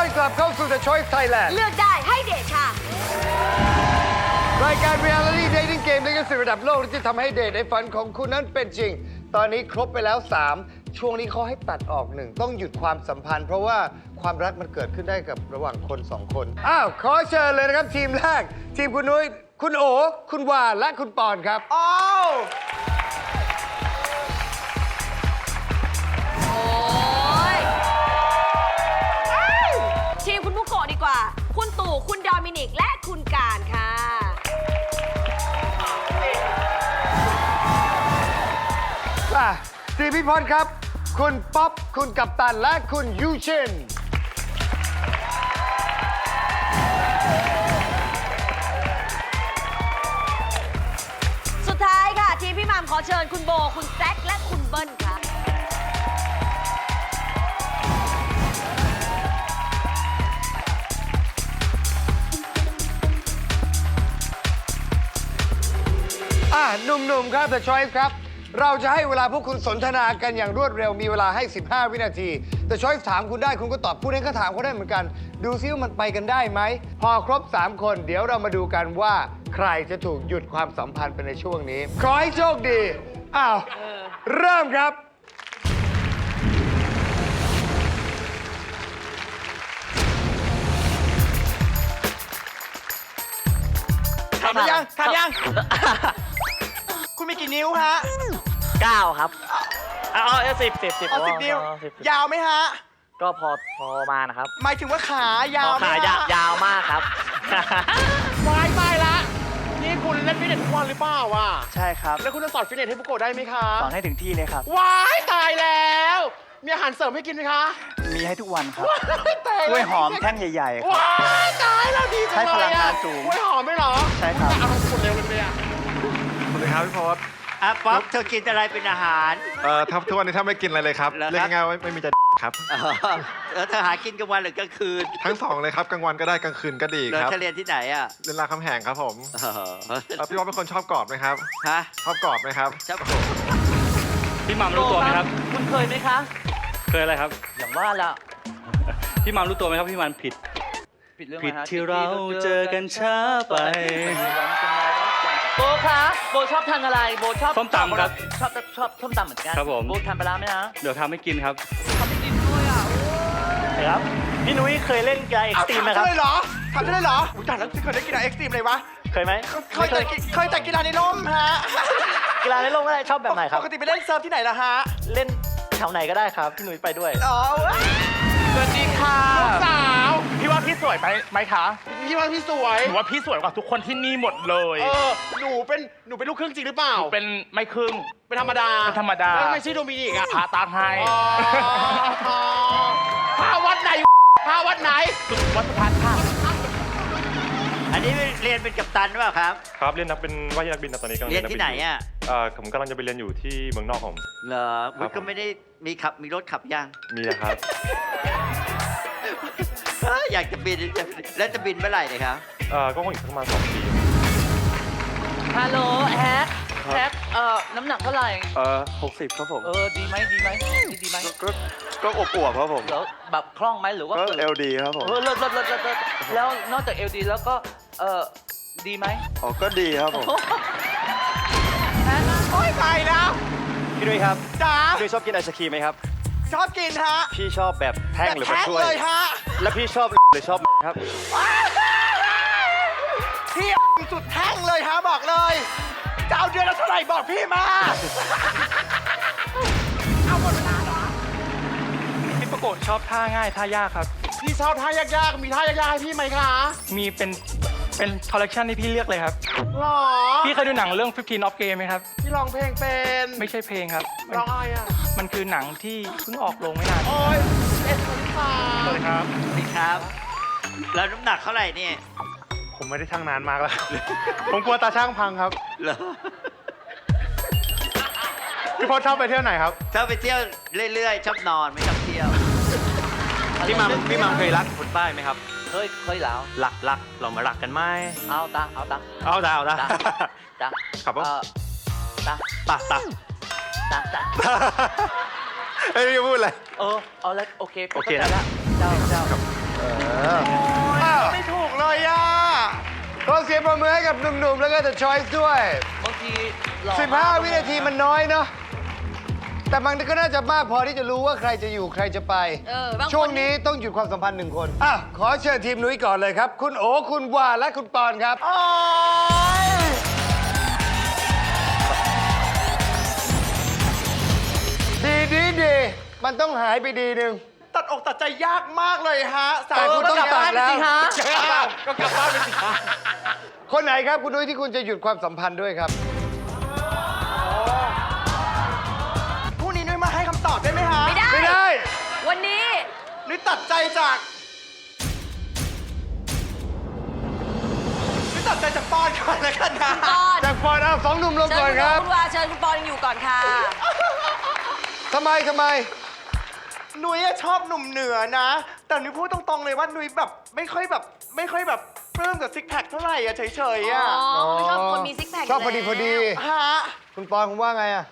อนกลับเข้าสู่ The Choice Thailand เลือกได้ให้เดชค่ะรายการ Reality Dating Game ในกระสิระดับโลกที่จะทำให้เดทในฝันของคุณนั้นเป็นจริง ตอนนี้ครบไปแล้ว 3 ช่วงนี้เขาให้ตัดออกหนึ่งต้องหยุดความสัมพันธ์ เพราะว่าความรักมันเกิดขึ้นได้กับระหว่างคนสองคน อ้าว ขอเชิญเลยนะครับทีมแรก ทีมคุณนุ้ยคุณโอ คุณวาและคุณปอนครับ อ้าว มินิกและคุณการค่ะ อะทีมพี่พรครับ คุณป๊อป คุณกัปตัน และคุณยูชิน สุดท้ายค่ะ ทีมพี่หมามขอเชิญคุณโบ คุณแซค หนุ่มๆ ครับ The Choice ครับ เราจะให้เวลาพวกคุณสนทนากันอย่างรวดเร็ว มีเวลาให้ 15 วินาที The Choice ถามคุณได้คุณก็ตอบ ผู้นั้นก็ถามเขาได้เหมือนกัน ดูซิว่ามันไปกันได้ไหม พอครบ 3 คน เดี๋ยวเรามาดูกันว่าใครจะถูกหยุดความสัมพันธ์ไปในช่วงนี้ ขอให้โชคดี อ้าว เริ่มครับถามหรือยังถามยัง มีกี่นิ้วฮะเก้าครับเอาเอาสิบสิบสิบเอาสิบนิ้วสิบสิบยาวไหมฮะ ก็พอพอมานะครับหมายถึงว่าขายาวพอไหมขาฮะยาวยาวมากครับ วายตายละ นี่คุณเล่นฟิตเนสทุกวันหรือเปล่าวะใช่ครับแล้วคุณจะสอนฟิตเนสให้บุโกะได้ไหมคะสอนให้ถึงที่เลยครับ วายตายแล้ว มีอาหารเสริมให้กินไหมคะมีให้ทุกวันครับว้ายตายกล้วยหอมแท่งใหญ่ ๆ ครับ ว้ายตายแล้วดีจังเลยให้พลังอะงานสูง กล้วยหอมไม่เหรอใช่ครับ เอาสุดเร็วเลยเนี่ ยสวัสดีครับพี่พศอะป๊อปเธอกินอะไรเป็นอาหารเอ่อถ้าทุกวันนี้ถ้าไม่กินอะไรเลยครับเหรอครับเรียกง่ายๆว่าไม่มีจะครับ เออเธอหากินกลางวันหรือกลางคืนทั้งสองเลยครับกลางวันก็ได้กลางคืนก็ดีเราครับเธอเรียนที่ไหนอะเรียนรามคำแหงครับผมเออเอ่อพี่พศเป็นคนชอบกอดไหมครับ ฮะชอบกอดไหมครับ ชอบพี่หมัมรู้ตัวไหมครับ คุณเคยไหมคะ เคยอะไรครับ อย่างว่าละพี่หมัมรู้ตัวไหมครับพี่หมันผิด ผิดเรื่องผิดที่เราเจอกันช้าไป โบคะโบชอบทานอะไร โบชอบส้มตำครับชอบชอบส้มตำเหมือนกันครับผม โบทานปลาร้าไหมนะเดี๋ยวทำให้กินครับครับพี่นุ้ยเคยเล่นกีฬาเอ็กซ์ตรีมไหมครับ ทำได้เลยเหรอทำได้เลยเหรออุ้ยตายแล้วเคยได้กีฬาเอ็กซ์ตรีมเลยวะ เคยไหมเคยแต่กีเคยแต่กีฬาในร่มฮะ กีฬาในโลกก็ได้ชอบแบบไหนครับ ปกติไปเล่นเซิร์ฟที่ไหนล่ะฮะ เล่นแถวไหนก็ได้ครับ พี่นุ้ยไปด้วย อ๋อสวัสดีค่ะ สาวพี่ว่า พี่สวยไหมไหมคะพี่ว่าพี่สวย หนูว่าพี่สวยกว่าทุกคนที่นี่หมดเลยเออ หนูเป็น หนูเป็นลูกครึ่งจริงหรือเปล่า เป็นไม่ครึ่ง เป็นธรรมดาเป็นธรรมดาแล้วทำไม่ชื่อโดมินิกอะพาตามให้อ๋ออ๋อพาวัดไหนพาวัดไหน วัดสุทัศน์ค่ะอันนี้เรียนเป็นกัปตันหรือเปล่าครับ ครับเรียนนักเป็นว่าที่นักบินนะตอนนี้กำลังเรียนที่ไหนอะเอ่อผมกำลังจะไปเรียนอยู่ที่เมืองนอกผมเหรออุ๊ยก็ไม่ได้มีขับมีรถขับยังมีนะครับเอ้ยอยากจะบินจะแล้วจะบินเมื่อไหร่เนี่ยครับ เอ่อก็คงอีกประมาณสองปี ฮัลโหลแฮกแฮกเอ่อน้ำหนักเท่าไหร่ เอ่อหกสิบครับผม เออ ดีไหมดีไหมดีดีไหมก็ก็อบอวบครับผม แล้วแบบคล่องไหมหรือว่าก็ฝึกเอลดีครับผม เออเลิศเลิศเลิศเลิศเลิศแล้วนอกจากเอลดีแล้วก็ เออดีไหมอ๋อ ก็ดีครับผมโอ้ยไปแล้วพี่นุ้ยครับจ๋าพี่นุ้ยชอบกินไอศครีมไหมครับ ชอบกินฮะพี่ชอบแบบแท่งหรือแบบแท้งถ้วย เลยฮะแล้วพี่ชอบ หรือชอบครับพี่สุดแท่งเลยฮะบอกเลยจะเอาเดือนละเท่าไหร่บอกพี่มา เอาหมดเวลาเหรอพี่ประโกฏชอบท่าง่ายท่ายากครับ พี่ชอบท่ายากๆ มีท่ายากๆให้พี่ไหมคะ มีเป็น เป็นคอลเลกชันที่พี่เลือกเลยครับ หรอ พี่เคยดูหนังเรื่อง 15 of Game ไหมครับ พี่ร้องเพลงเป็นไม่ใช่เพลงครับมันร้องอะไรอะ มันคือหนังที่เพิ่งออกลงไม่นาน โอ้ยเอ็ดคนที่สามสวัสดีครับ สวัสดีครับ แล้วน้ำหนักเท่าไหร่เนี่ยผมไม่ได้ช่างนานมากแล้ว ผมกลัวตาช่างพังครับเหรอพี่พศชอบไปเที่ยวไหนครับ ชอบไปเที่ยวเรื่อยๆ ชอบนอนไม่ชอบเที่ยว พี่มัมพี่มัมเคยรักคนใต้ไหมครับ เคยเคยแล้วรักรักเรามารักกันไหมเอาตาเอาตาเอาดาวนะตาตาครับผมเอ่อตาตาตาตาตาเฮ้ยพี่พูดอะไรเออเอาแล้วโอเคโอเคข้าใจนะแล้วเจ้าเจ้าอ้าวไม่ถูกเลยอะขอเสียงประมือให้กับหนุ่มๆ แล้วก็ The Choice ด้วย บางทีหล่อมก15 วินาทีมันน้อยเนาะ แต่มันก็น่าจะมากพอที่จะรู้ว่าใครจะอยู่ใครจะไป เออบางคน ช่วงนี้ต้องหยุดความสัมพันธ์หนึ่งคนอะขอเชิญทีมนุ้ยก่อนเลยครับ คุณโอคุณวาและคุณปอนครับโอ๊ยดีดีดีมันต้องหายไปดีหนึ่ง ตัดอกตัดใจยากมากเลยฮะสาแต่วคุณต้องตัดแล้ว ก็กลับบ้านไปสิฮะ คนไหนครับคุณนุ้ยที่คุณจะหยุดความสัมพันธ์ด้วยครับ ตัดใจจากนุ้ยตัดใจจากปอนก่อนแล้วกันนะปอนจากปอนเอาสองหนุ่มลงเชิก่อญนคุณครับคุณวาเชิญคุณปอนยังอยู่ก่อนค่ะ ทำไมทำไมนุ้ยอะชอบหนุ่มเหนือนะ แต่นุ้ยพูดตรงๆเลยว่านุ้ยแบบไม่ค่อยแบบไม่ค่อยแบบปลื้มกับซิกแพคเท่าไหร่อะเฉยๆอ๋อะอไม่ชอบคนมีซิกแพคชอบพอดีพอดี ฮะ คุณปอนคุณว่าไงอะ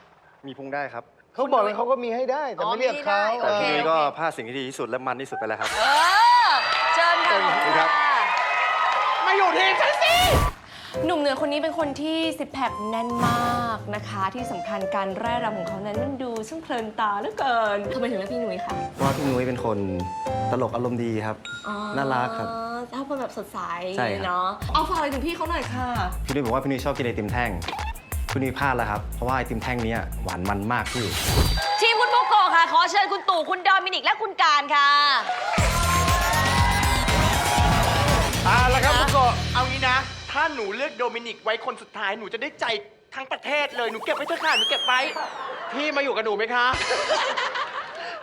มีพุงได้ครับ เขาบอกเลยเขาก็มีให้ได้ แต่ไม่เรียกเขาโอเคพี่นุ้ยโอก็เคพลาดสิ่งที่ดีที่สุดและมันที่สุดไปแล้วครับ เออเชิญค่ะขอบคุณค่ะมาอยู่ทีมฉันสิ หนุ่มเหนือคนนี้เป็นคนที่ซิปแพคแน่นมากนะคะ ที่สำคัญการไร่รำของเขานั้นมันดูช่างเพลินตาเหลือเกินทำไมถึงเลือกพี่หนุ่ยคะเพราะว่าพี่นุ้ยเป็นคนตลกอารมณ์ดีครับ อ๋อน่ารักครับชอบคนแบบสดใสใช่ครับ เนาะเอาฝากอะไรถึงพี่เขาหน่อยค่ะ พี่นุ้ยบอกว่าพี่นุ้ยชอบกินไอติมแท่ง พี่นุ้ยพลาดแล้วครับ เพราะว่าไอติมแท่งเนี้ยหวานมันมากพี่ทีมคุณบุกโกะค่ะ ขอเชิญคุณตู่คุณดอมินิกและคุณการค่ะอ่าแล้วครับคุณโกะเอางี้นะ ถ้าหนูเลือกโดมินิกไว้คนสุดท้ายหนูจะได้ใจทั้งประเทศเลยหนูเก็บไว้เถอะค่ะหนูเก็บไว้พี่มาอยู่กับหนูไหมคะ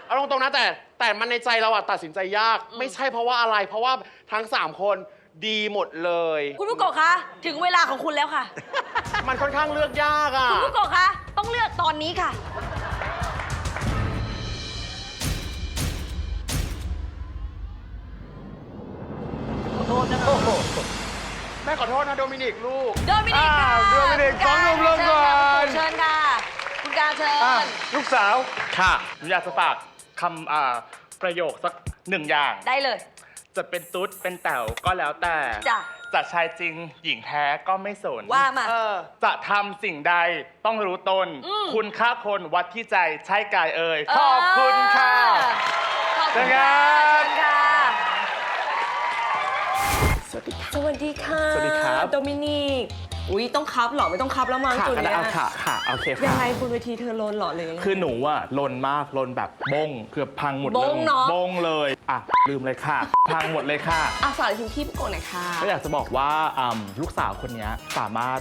เอาตรงๆนะแต่แต่มันในใจเราอะตัดสินใจยาก ไม่ใช่เพราะว่าอะไร เพราะว่าทั้ง 3 คน ดีหมดเลย คุณบุกโกะคะถึงเวลาของคุณแล้วค่ะ มันค่อนข้างเลือกยากอะคุณบุกโกะคะต้องเลือกตอนนี้ค่ะแม่ขอโทษนะโดมินิกลูกโดมินิกค่ะอ้าวโดมินิกคุณารสองหนุ่มลงก่อนเชิญค่ะ คุณการเชิญ อะลูกสาวค่ะหนูอยากจะฝากคำอ่าประโยคสักหนึ่งอย่าง ได้เลย จะเป็นตุ๊ดเป็นแต๋วก็แล้วแต่จ้ะจะชายจริงหญิงแท้ก็ไม่สนว่ามา เออ จะทำสิ่งใดต้องรู้ตน อืม คุณค่าคนวัดที่ใจใช่กายเอ่ยขอบคุณค่ะ ขอบเชิคุณญครัค่ะบเชิญค่ะ สวัสดีค่ะ สวัสดีครับ โดมินิก อุ้ยต้องคับเหรอไม่ต้องคับแล้วมั้งค่ะตัวก็เนี้ได้ยเอาค่ะค่ะโอเคยังค่ะไงคุณเวทีเธอโลนเหรอเลยงไง คือหนูอะลนมากลนแบบบงเกือบพังหมดบเลยงเนอะบงเลยอะลืมเลยค่ะ พังหมดเลยค่ะอะฝากอะไรถึงพี่ปุ๊กโกะหน่อยค่ะ ก็อยากจะบอกว่าอืมลูกสาวคนนี้สามารถ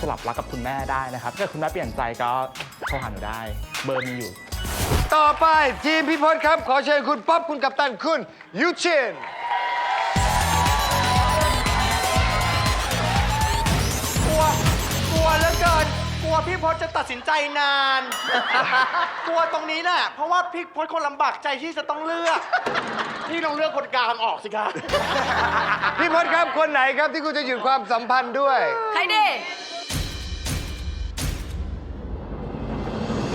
สลับรักกับคุณแม่ได้นะครับถ้าเกิดคุณแม่เปลี่ยนใจก็โทรหาหนูได้ เบอร์มีอยู่ ต่อไปทีมพี่พศครับ ขอเชิญคุณป๊อปคุณกัปตันคุณยูชิน วพี่พศจะตัดสินใจนาน กลัวตรงนี้แหละเพราะว่าพี่พศคนลำบากใจที่จะต้องเลือก พี่ลองเลือกคนกลางออกสิคะพี่พศครับคนไหนครับที่คุณจะหยุดความสัมพันธ์ด้วย ใครดี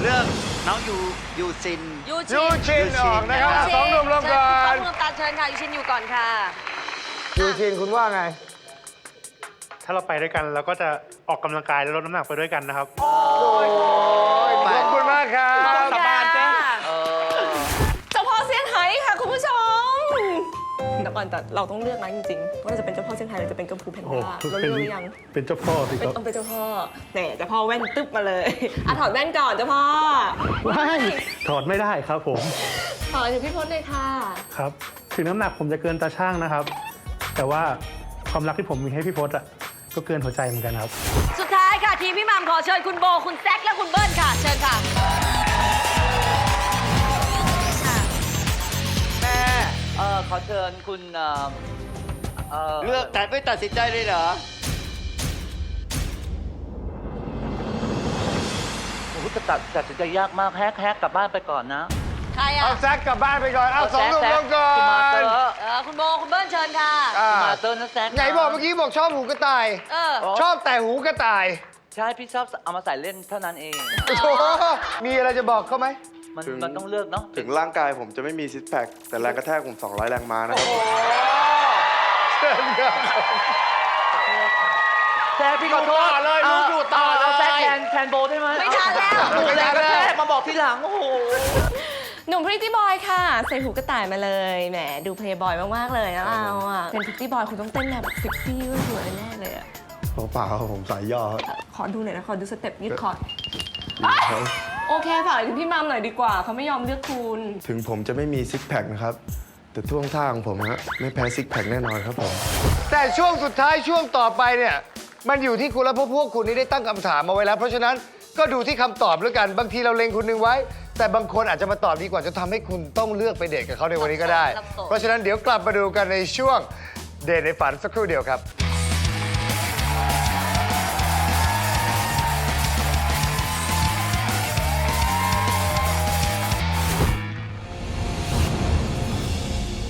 เรื่องน้องยูยูซิน ยูชิยูชินออกนะครับอะสองหนุ่มลงก่อน เชิญคุณต้องตาเชิญค่ะ ยูชินอยู่ก่อนค่ะ ยูชินคุณว่าไง ถ้าเราไปด้วยกันเราก็จะออกกำลังกายและลดน้ำหนักไปด้วยกันนะครับ ขอบคุณมากครับ สาบานจ้ะเจ้าพ่อเซี่ยงไฮ้ค่ะ คุณผู้ชมเดี๋ยวก่อนแต่เราต้องเลือกนะจริงๆว่าเราจะเป็นเจ้าพ่อเซี่ยงไฮ้หรือจะเป็นกัมพูแพนโอ้ด้าโหเราเป็เลืนอกหรือยังเป็นเจ้าพ่อสิเป็คนรับต้องเป็นเจ้าพ่อแหน่เจ้าพ่อแว่นตึ๊บมาเลยอะถอดแว่นก่อนเจ้าพ่อว้ายถอดไม่ได้ครับผม ถอดถึงพี่พจน์เลยค่ะ ครับ ถึงน้ำหนักผมจะเกินตาช่างนะครับ แต่ว่าความรักที่ผมมีให้พี่พศอะ ก็เกินหัวใจเหมือนกันครับ สุดท้ายค่ะ ทีมพี่หมัมขอเชิญคุณโบ คุณแซคและคุณเบิ้ลค่ะ เชิญค่ะ แม่เออขอเชิญคุณเอ่อเอ่อเลือกแต่ไม่ตัดสินใจเลยเหรอโอ้โหจะตัดตัดสินใจยากมากแฮกแฮกกลับบ้านไปก่อนนะใครอะเอาแซกกลับบ้านไปก่อน เอาสองหนุ่มแซลกงก่อคุณมาเตอนร์เออคุณโบคุณเบิ้ลเชิญค่ะ อ่า คุณมาเตอร์นะแซกนะไหนบอกเมื่อกี้บอกชอบหูกระต่าย เออ ชอบแต่หูกระต่ายใช่พี่ชอบเอามาใส่เล่นเท่านั้นเอง โอ้โหมีอะไรจะบอกเขาไหม มันมันต้องเลือกเนาะถึงร่างกายผมจะไม่มีซิกแพคแต่แรงกระแทกผม 200 แรงม้านะครับ เชิญครับ แซกพี่ขอโทษขเลยลูกอยู่ต่อเลยาแซกแทนแทนโบได้ไหมไม่ทันแล้วหนูแรงกระแทกมาบอกทีหลังโอ้โห หนุ่มพริตตี้บอยค่ะ ใส่หูกระต่ายมาเลยแหมดูเพลย์บอยมากๆเลยนะเราอะเป็นพริตตี้บอยคุณต้องเต้นแบบเซ็กซี่ด้วยสวยแน่เลยอะเปล่าครับผมสายย่อครับขอดูหน่อยนะขอดูสเต็ปยืดคอร์ดครับโอเคฝากถึงพี่มัมหน่อยดีกว่าเขาไม่ยอมเลือกคุณถึงผมจะไม่มีซิกแพคนะครับ แต่ท่วงท่าของผมฮะไม่แพ้ซิกแพคแน่นอนครับผม แต่ช่วงสุดท้ายช่วงต่อไปเนี่ย มันอยู่ที่คุณและพวกพวกคุณนี่ได้ตั้งคำถามมาไว้แล้ว เพราะฉะนั้น ก็ดูที่คำตอบแล้วกัน บางทีเราเล็งคุณหนึงไว้ แต่บางคนอาจจะมาตอบดีกว่าจะทำให้คุณต้องเลือกไปเดทกับเขาในวันนี้ก็ได้เพราะฉะนั้นเดี๋ยวกลับมาดูกันในช่วงเดทในฝันสักครู่เดียวครับ